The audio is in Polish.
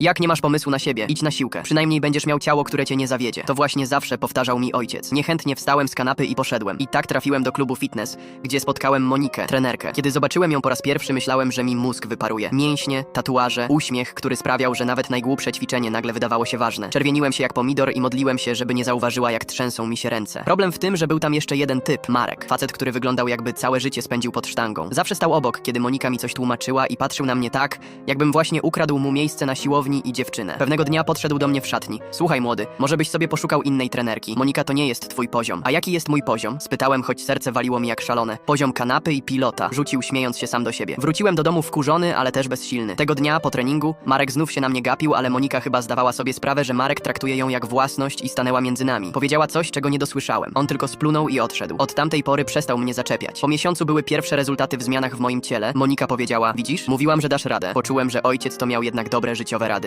Jak nie masz pomysłu na siebie, idź na siłkę. Przynajmniej będziesz miał ciało, które cię nie zawiedzie. To właśnie zawsze powtarzał mi ojciec. Niechętnie wstałem z kanapy i poszedłem. I tak trafiłem do klubu fitness, gdzie spotkałem Monikę, trenerkę. Kiedy zobaczyłem ją po raz pierwszy, myślałem, że mi mózg wyparuje. Mięśnie, tatuaże, uśmiech, który sprawiał, że nawet najgłupsze ćwiczenie nagle wydawało się ważne. Czerwieniłem się jak pomidor i modliłem się, żeby nie zauważyła, jak trzęsą mi się ręce. Problem w tym, że był tam jeszcze jeden typ, Marek. Facet, który wyglądał jakby całe życie spędził pod sztangą. Zawsze stał obok, kiedy Monika mi coś tłumaczyła i patrzył na mnie tak, jakbym właśnie ukradł mu miejsce na siłowni i dziewczynę. Pewnego dnia podszedł do mnie w szatni. Słuchaj, młody, może byś sobie poszukał innej trenerki. Monika to nie jest twój poziom. A jaki jest mój poziom? Spytałem, choć serce waliło mi jak szalone. Poziom kanapy i pilota. Rzucił śmiejąc się sam do siebie. Wróciłem do domu wkurzony, ale też bezsilny. Tego dnia po treningu Marek znów się na mnie gapił, ale Monika chyba zdawała sobie sprawę, że Marek traktuje ją jak własność i stanęła między nami. Powiedziała coś, czego nie dosłyszałem. On tylko splunął i odszedł. Od tamtej pory przestał mnie zaczepiać. Po miesiącu były pierwsze rezultaty w zmianach w moim ciele. Monika powiedziała: Widzisz, mówiłam, że dasz radę. Poczułem, że ojciec to miał jednak dobre życiowe rady.